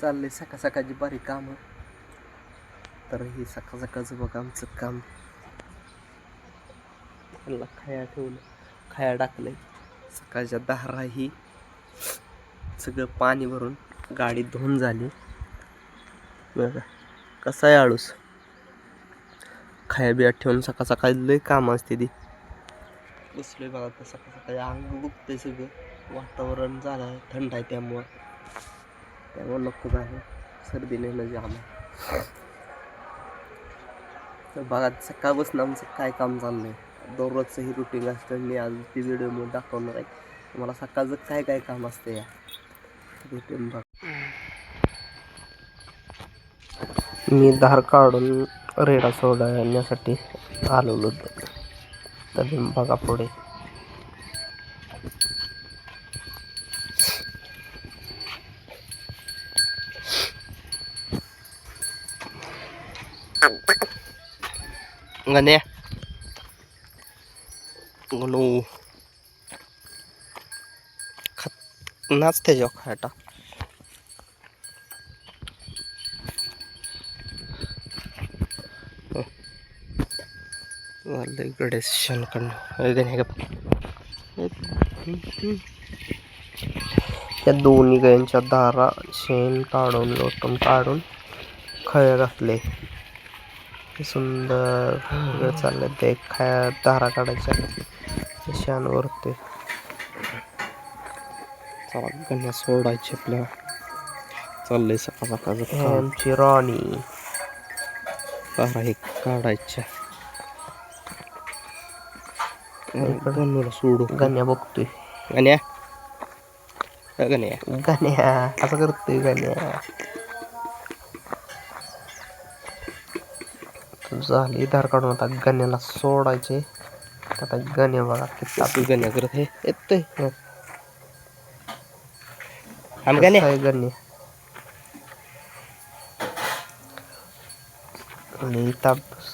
चाललंय सकाळ सकाळची बारीक कामं. तर हे सकाळ सकाळचं बघा आमचं काम. त्याला खाया ठेवलं. खाया टाकलंय. सकाळच्या दहा ही सगळं पाणी भरून गाडी धुवून झाली. कसा आहे आळूस. खाया बिया ठेवून सकाळ सकाळी लय काम असते ती. बसलोय बघा तर सकाळ सकाळी अंग दुखतंय सगळं. वातावरण झालं थंड आहे त्यामुळं. त्यामुळे नकोच आहे सर्दी नेलं जाम आहे. तर बघा सकाळपासून आमचं काय काम चाललंय? दररोजचं ही रुटीन असतं. मी आज ती व्हिडिओमध्ये दाखवणार आहे. तुम्हाला सकाळचं काय काय काम असतं या रुटीन बघ. मी धार काढून रेडा सोडण्यासाठी आलेलो होतो. तर बघा पुढे. गण्या गणू खत नाच त्याच्यावर खायटा झालं इकडे शनकडनं गण्या त्या दोन्ही गायांच्या दारा शेण काढून लोटून काढून खळ घातले ते सुंदर वेळ चाललंय. ते खाया दारा काढायच्या शान वरते. चला गण्या सोडायचे आपल्या चाललंय सकाळ सकाळचं आमची राणी. दारा हे काढायच्या. गणूला सोडू. गण्या बघतोय. गण्या? गण्या? गण्या. असं करतोय गण्या. झाली. धार काढून आता गण्याला सोडायचे. आता गण्या बघा किती आपली गण्या करत हे. आम गण्या. गण्या? आणि तापस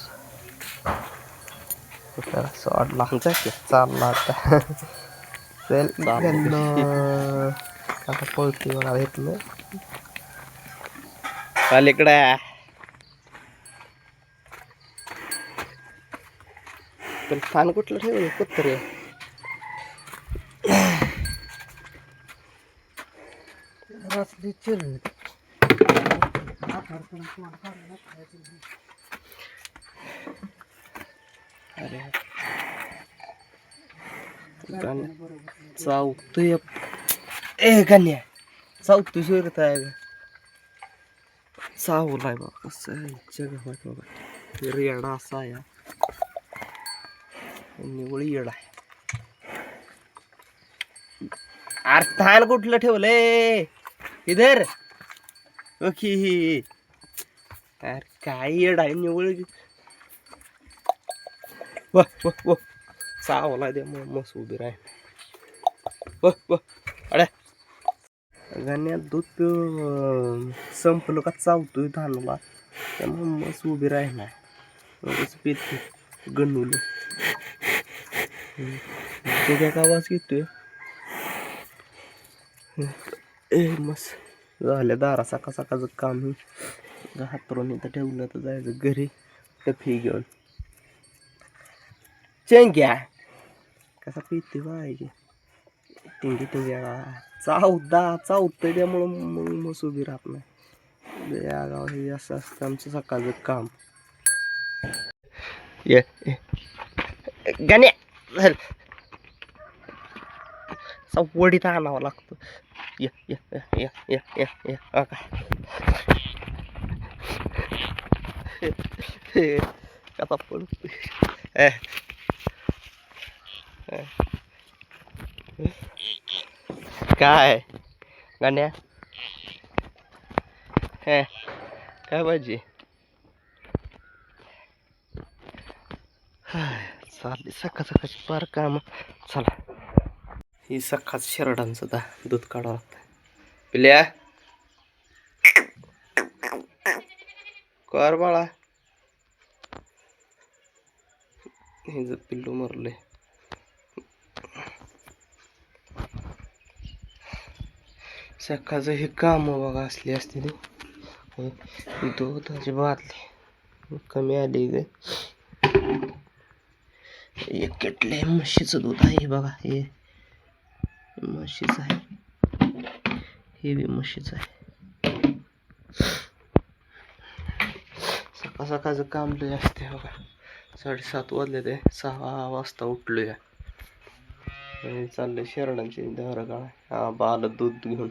सोडला. चालला आता. चल आता पळतोय मला घेतलं अलीकडे पण पान कुठलं ठेवलं? कुत्र अरे. चावतोय ए गण्या. चावतोय सोयरत आहे चावलाय बा कसं जगात बाबा रेडा असा या निवळी येड आहे अरे कुठलं ठेवलंय? इधर. ओके अरे काय येड आहे निवळ. व व चावला दे मस मस्त उभी राह व व. गाण्यात दूध संपलं का चावतोय धानला त्यामुळे मस्त उभी राहिला पित. गणूला. तुझ्या का आवाज येतोय ए मस्त झाल्या दारा सकाळ सकाळचं काम. हातरून इथं ठेवलं तर जायचं घरी. टफी घेऊन. चेंग्या. कसा पिते पाहिजे टिंगी टिंग्या. चावदा चावतंय त्यामुळं मग मस्त उभी राहत नाही. या गाव हे असं असतं आमचं सकाळचं काम. ये. गाण्या. धर वडीत आणावा लागतो. ये ये ये कसा काय? गाण्या? काय पाहिजे चालली. सकाळ सकाळची पार काम. चला. ही सकाळचं शेरडांचं दा दूध काढावं लागतं पिल्या? कर बाळा. हे जर पिल्लू मरले. सकाळचं हे काम बघा असली असते ते. दुधाची बादली कमी आली ग. एक केटले म्हशीचं दूध आहे हे बघा हे म्हशीचं आहे. हे बी म्हशीचं आहे. सकाळ सकाळचं काम लय असते बघा. साडेसात वाजले ते सहा वाजता उठलो या चाललंय शेरडांची दर काढा हा बाल दूध घेऊन.